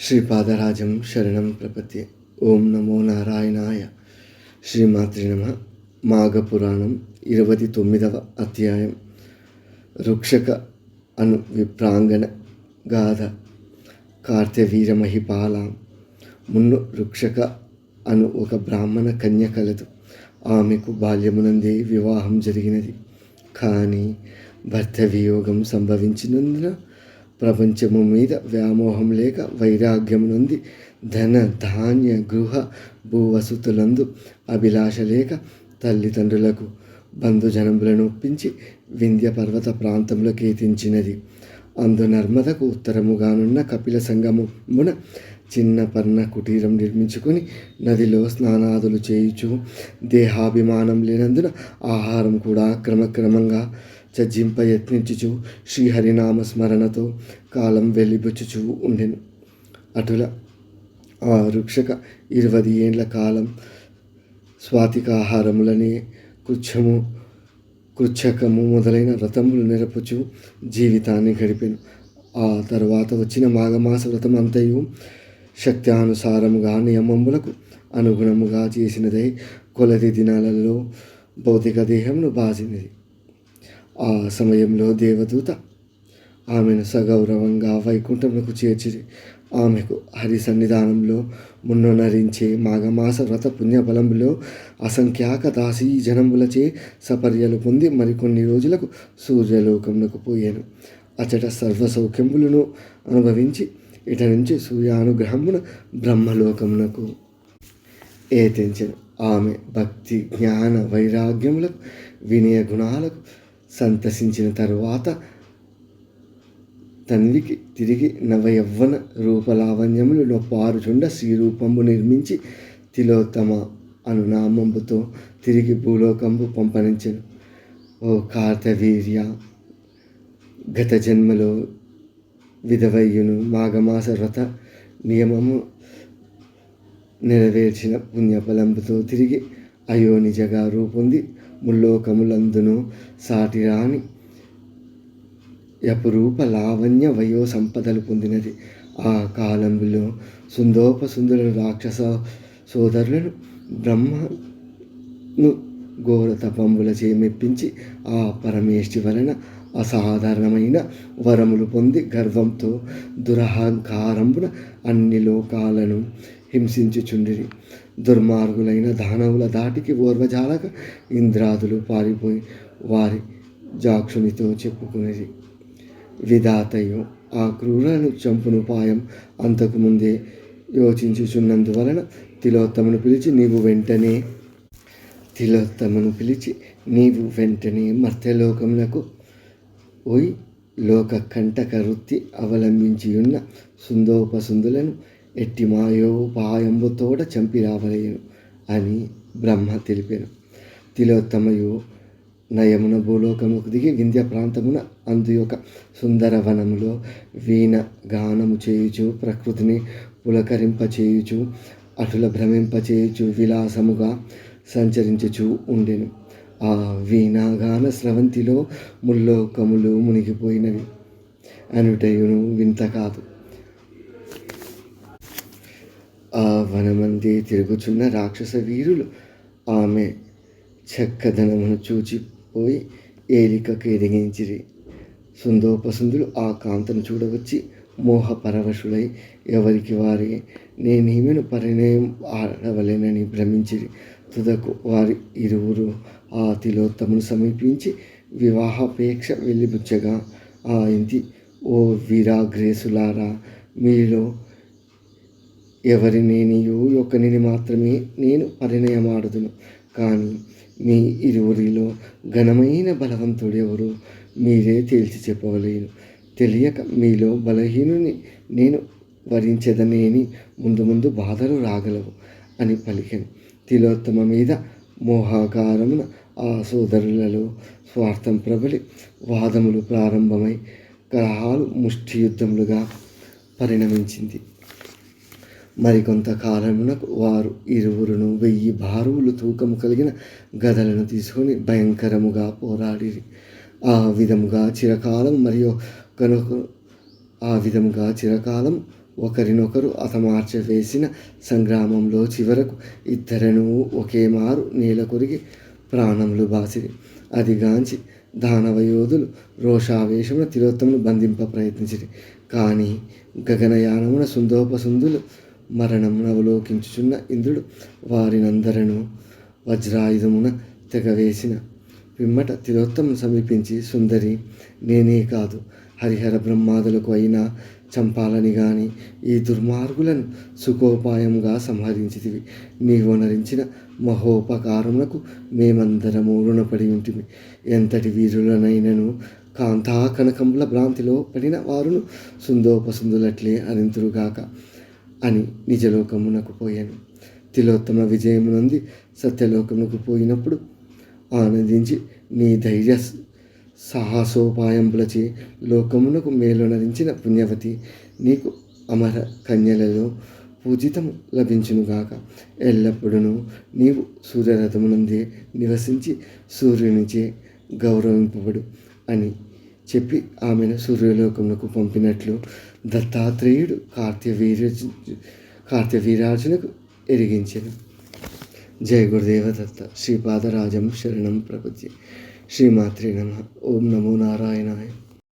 శ్రీపాదరాజం శరణం ప్రపత్యే ఓం నమో నారాయణాయ శ్రీమాత్రి నమ మాఘపురాణం ఇరవై తొమ్మిదవ అధ్యాయం రుక్షక అను విప్రాంగణ గాథ కార్తవీరమహిపాల మున్ను రుక్షక అను ఒక బ్రాహ్మణ కన్య కలదు ఆమెకు బాల్యమునందే వివాహం జరిగినది కానీ భర్త వియోగం సంభవించినందున ప్రపంచము మీద వ్యామోహం లేక వైరాగ్యం నుండి ధన ధాన్య గృహ భూవసతులందు అభిలాష లేక తల్లిదండ్రులకు బంధుజనములను ఒప్పించి వింధ్య పర్వత ప్రాంతంలో కేతించినది అందు నర్మదకు ఉత్తరముగానున్న కపిల సంగమున చిన్న పర్ణ కుటీరం నిర్మించుకొని నదిలో స్నానాదులు చేయుచు దేహాభిమానం లేనందున ఆహారం కూడా క్రమక్రమంగా చజ్జింప యత్నించుచు శ్రీహరినామ స్మరణతో కాలం వెళ్ళిబుచ్చుచు ఉండెను. అటుల ఆ వృక్షక ఇరవై ఏండ్ల కాలం స్వాతికాహారములనే కృచ్ఛము కృచ్ఛకము మొదలైన వ్రతములు నిరపుచు జీవితాన్ని గడిపాను. ఆ తర్వాత వచ్చిన మాఘమాస వ్రతం అంతయు శక్త్యానుసారముగా నియమములకు అనుగుణముగా చేసినదై కొలది దినాలలో భౌతిక దేహమును బాసినది ఆ సమయంలో దేవదూత ఆమెను సగౌరవంగా వైకుంఠములకు చేర్చి ఆమెకు హరి సన్నిధానంలో మున్నొనరించే మాఘమాస వ్రత పుణ్యబలంలో అసంఖ్యాక దాసీ జనములచే సపర్యలు పొంది మరికొన్ని రోజులకు సూర్యలోకమునకు పోయాను. అచట సర్వ సౌఖ్యములను అనుభవించి ఇట నుంచి సూర్యానుగ్రహమున బ్రహ్మలోకమునకు ఏతించను. ఆమె భక్తి జ్ఞాన వైరాగ్యములకు వినయ గుణాలకు సంతసించిన తరువాత తన్వికి తిరిగి నవయవ్వన రూపలావణ్యములు పారుచుండ శ్రీరూపంబు నిర్మించి తిలోత్తమ అను నామంబుతో తిరిగి భూలోకంబు పంపనించను. ఓ కార్తవీర్య గత జన్మలో విధవయ్యును మాఘమాస వ్రత నియమము నెరవేర్చిన పుణ్యఫలంబుతో తిరిగి అయోనిజగా రూపొంది ముల్లోకములందును సాటిరాని యపురూప లావణ్య వయో సంపదలు పొందినది. ఆ కాలంలో సుందోపసుందర రాక్షస సోదరులను బ్రహ్మను ఘోర తపంబులచే మెప్పించి ఆ పరమేష్టి వలన అసాధారణమైన వరములు పొంది గర్వంతో దురహంకారంబున అన్ని లోకాలను హింసించుచుండిరి దుర్మార్గులైన దానవుల దాటికి ఓర్వజాలక ఇంద్రాదులు పారిపోయి వారి జాక్షునితో చెప్పుకునేది విధాతయు ఆ క్రూరను చంపునుపాయం అంతకుముందే యోచించుచున్నందువలన తిలోత్తమును పిలిచి నీవు వెంటనే తిలోత్తమును పిలిచి నీవు వెంటనే మర్త్యలోకమునకు పోయి లోక కంటక వృత్తి అవలంబించియున్న సుందోపసుందులను ఎట్టి మాయోపాయంబుతోడ చంపి రావలేను అని బ్రహ్మ తెలిపాను తిలోత్తమయు నయమున భూలోకముకు దిగి వింధ్య ప్రాంతమున అందు యొక్క సుందర వనములో వీణ గానము చేయుచు ప్రకృతిని పులకరింపచేయుచు అటుల భ్రమింపచేయుచు విలాసముగా సంచరించుచు ఉండెను. ఆ వీణాగాన స్రవంతిలో ముల్లోకములు మునిగిపోయినవి. అనుటయును వింత కాదు. ఆ వనమంది తిరుగుచున్న రాక్షస వీరులు. ఆమె చక్కదనమును చూచిపోయి ఏలికకు ఎదిగించిరి. సుందోపసుందులు ఆ కాంతను చూడవచ్చి మోహపరవశులై ఎవరికి వారి? నేనేమను పరిణయం ఆడవలేనని భ్రమించిరి. తుదకు వారి ఇరువురు ఆ తిలోత్తమును సమీపించి వివాహాపేక్ష వెళ్ళిపుచ్చగా ఆ ఇంటి ఓ వీరాగ్రేసులారా మీలో ఎవరి నేనియు ఒకనిని మాత్రమే నేను పరిణయమాడుదును. కానీ మీ ఇరువురిలో ఘనమైన బలవంతుడెవరు మీరే తేల్చి చెప్పవలేను. తెలియక మీలో బలహీనుని నేను వరించదనేని ముందు ముందు బాధలు రాగలవు అని పలికాను. తిలోత్తమ మీద మోహాకారమున ఆ సోదరులలో స్వార్థం ప్రబలి వాదములు ప్రారంభమై కలహాలు ముష్టి యుద్ధములుగా పరిణమించింది. మరికొంతకాలమునకు వారు ఇరువురును వెయ్యి భారువులు తూకము కలిగిన గదలను తీసుకొని భయంకరముగా పోరాడి ఆ విధముగా చిరకాలం మరియు కనుక ఆ విధముగా చిరకాలం ఒకరినొకరు అతమార్చ వేసిన సంగ్రామంలో చివరకు ఇద్దరను ఒకే మారు నేల కొరిగి ప్రాణములు బాసిరి. అదిగాంచి దానవయోధులు రోషావేశమున తిలోత్తమును బంధింప ప్రయత్నించిరి. కానీ గగనయానమున సుందోపసుందులు మరణమును అవలోకించుచున్న ఇంద్రుడు వారినందరను వజ్రాయుధమున తెగవేసిన పిమ్మట తిలోత్తమును సమీపించి సుందరి నేనే కాదు. హరిహర బ్రహ్మాదులకు అయినా చంపాలని గాని ఈ దుర్మార్గులను సుఖోపాయంగా సంహరించితివి. నీవు నరించిన మహోపకారమునకు మేమందరము రుణపడి ఉంటిమి. ఎంతటి వీరులనైనను కాంతా కనకముల భ్రాంతిలో పడిన వారును సుందోపసుందులట్లే అరింతురుగాక. అని నిజలోకమునకు పోయాను. తిలోత్తమ విజయమునంది సత్యలోకమునకు పోయినప్పుడు ఆనందించి నీ ధైర్య సాహసోపాయంపులచే లోకమునకు మేలునరించిన పుణ్యవతి నీకు అమర కన్యలలో పూజితము లభించునుగాక. ఎల్లప్పుడూ నీవు సూర్యరథమునందే నివసించి సూర్యునిచే గౌరవింపబడు అని చెప్పి ఆమెను సూర్యలోకమునకు పంపినట్లు దత్తాత్రేయుడు కార్తీవీర్య కార్తీవీరాజునకు ఎరిగించను. జయ గురుదేవ దత్త. శ్రీపాదరాజం శరణం ప్రపంచి శ్రీమాత్రే నమ. ఓం నమో నారాయణాయ.